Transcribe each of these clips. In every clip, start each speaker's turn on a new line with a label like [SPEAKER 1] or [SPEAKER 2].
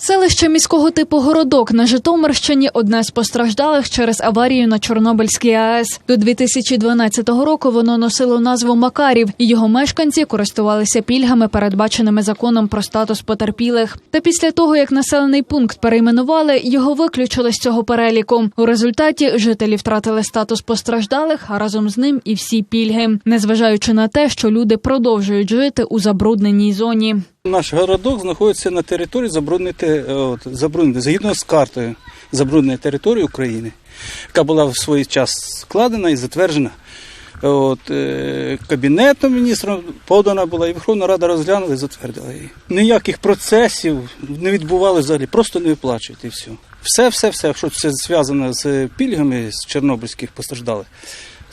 [SPEAKER 1] Селище міського типу Городок на Житомирщині одне з постраждалих через аварію на Чорнобильській АЕС. До 2012 року воно носило назву Макарів, і його мешканці користувалися пільгами, передбаченими законом про статус потерпілих. Та після того, як населений пункт перейменували, його виключили з цього переліку. У результаті жителі втратили статус постраждалих, а разом з ним і всі пільги, незважаючи на те, що люди продовжують жити у забрудненій зоні.
[SPEAKER 2] Наш городок знаходиться на території забрудненої, те- от, забрудненої, згідно з картою забрудненої території України, яка була в свій час складена і затверджена от, е, Кабінетом міністром, подана була, і Верховна Рада розглянула і затвердила її. Ніяких процесів не відбувалося взагалі, просто не виплачують і все. Все, все, все, що це зв'язано з пільгами з чорнобильських постраждалих,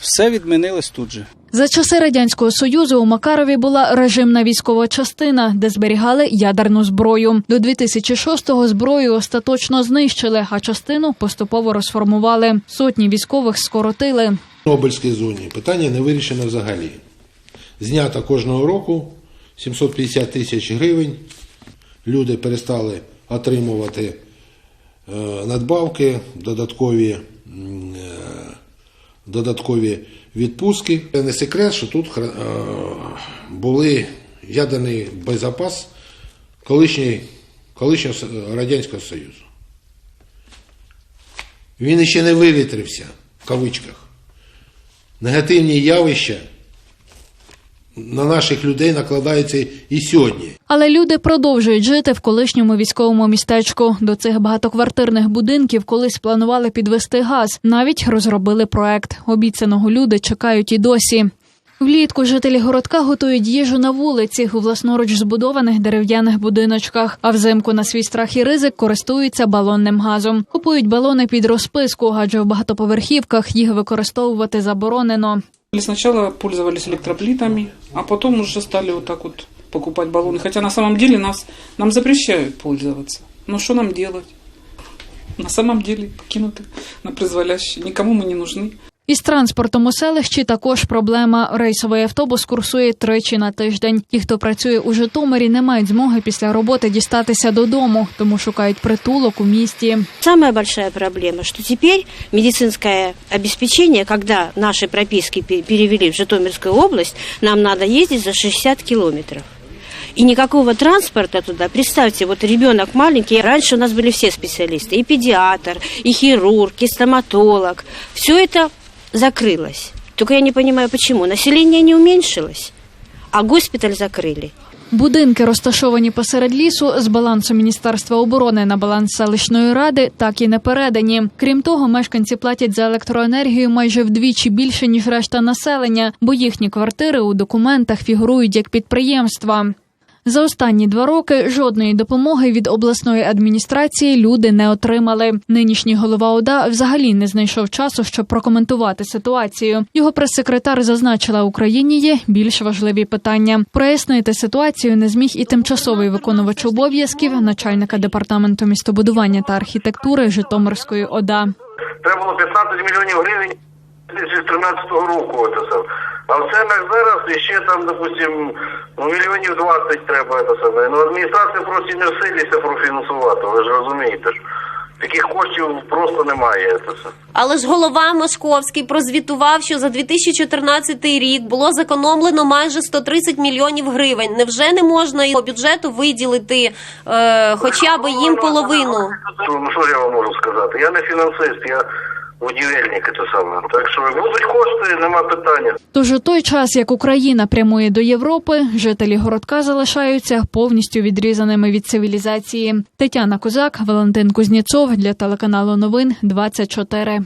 [SPEAKER 2] все відмінилось тут же.
[SPEAKER 1] За часи радянського союзу у Макарові була режимна військова частина, де зберігали ядерну зброю. До 2006-го зброю остаточно знищили, а частину поступово розформували. Сотні військових скоротили.
[SPEAKER 3] В Нобельській зоні питання не вирішено взагалі. Знято кожного року 750 тисяч гривень. Люди перестали отримувати е, надбавки, додаткові, е, додаткові відпустки. Це не секрет, що тут е, були ядерний боєзапас колишнього Радянського Союзу. Він ще не вивітрився в кавичках негативні явища на наших людей накладаються і сьогодні.
[SPEAKER 1] Але люди продовжують жити в колишньому військовому містечку. До цих багатоквартирних будинків колись планували підвести газ. Навіть розробили проект. Обіцяного люди чекають і досі. Влітку жителі городка готують їжу на вулиці у власноруч збудованих дерев'яних будиночках. А взимку на свій страх і ризик користуються балонним газом. Купують балони під розписку, адже в багатоповерхівках їх використовувати заборонено.
[SPEAKER 4] Или Сначала пользовались электроплитами, а потом уже стали вот так вот покупать баллоны. Хотя на самом деле нас, нам запрещают пользоваться. Но что нам делать? На самом деле покинуты на призволяще. Никому мы не нужны.
[SPEAKER 1] Із транспортом у селищі також проблема. Рейсовий автобус курсує тричі на тиждень. Ті, хто працює у Житомирі, не мають змоги після роботи дістатися додому, тому шукають притулок у місті.
[SPEAKER 5] Самая большая проблема, что теперь медицинское обеспечение, когда наши прописки пе- перевели в Житомирскую область, нам надо ездить за 60 километров. И никакого транспорта туда. Представьте, вот ребенок маленький, раньше у нас были все специалисты, и педиатр, и хирург, и стоматолог. Все это закрылось. Только я не понимаю, почему. Население не уменьшилось, а госпиталь закрыли.
[SPEAKER 1] Будинки, розташовані посеред лісу, з балансу Міністерства оборони на баланс селищної ради, так і не передані. Крім того, мешканці платять за електроенергію майже вдвічі більше ніж решта населення, бо їхні квартири у документах фігурують як підприємства. За останні два роки жодної допомоги від обласної адміністрації люди не отримали. Нинішній голова ОДА взагалі не знайшов часу, щоб прокоментувати ситуацію. Його прес-секретар зазначила, Україні є більш важливі питання. Прояснити ситуацію не зміг і тимчасовий виконувач обов'язків начальника департаменту містобудування та архітектури Житомирської ОДА.
[SPEAKER 6] Треба було 15 мільйонів гривень з 13-го року. А в ценах зараз ще там, допустим, ну, мільйонів 20 треба. Це саме. Ну, адміністрація просто не в силі це профінансувати, ви ж розумієте. ж. Таких коштів просто немає.
[SPEAKER 7] Але ж голова Московський прозвітував, що за 2014 рік було зекономлено майже 130 мільйонів гривень. Невже не можна і по бюджету виділити е, хоча б їм половину?
[SPEAKER 6] Ну що я вам можу сказати? Я не фінансист, я будівельник це саме. Так що будуть кошти, нема питання.
[SPEAKER 1] Тож у той час, як Україна прямує до Європи, жителі городка залишаються повністю відрізаними від цивілізації. Тетяна Козак, Валентин Кузнєцов для телеканалу Новин 24.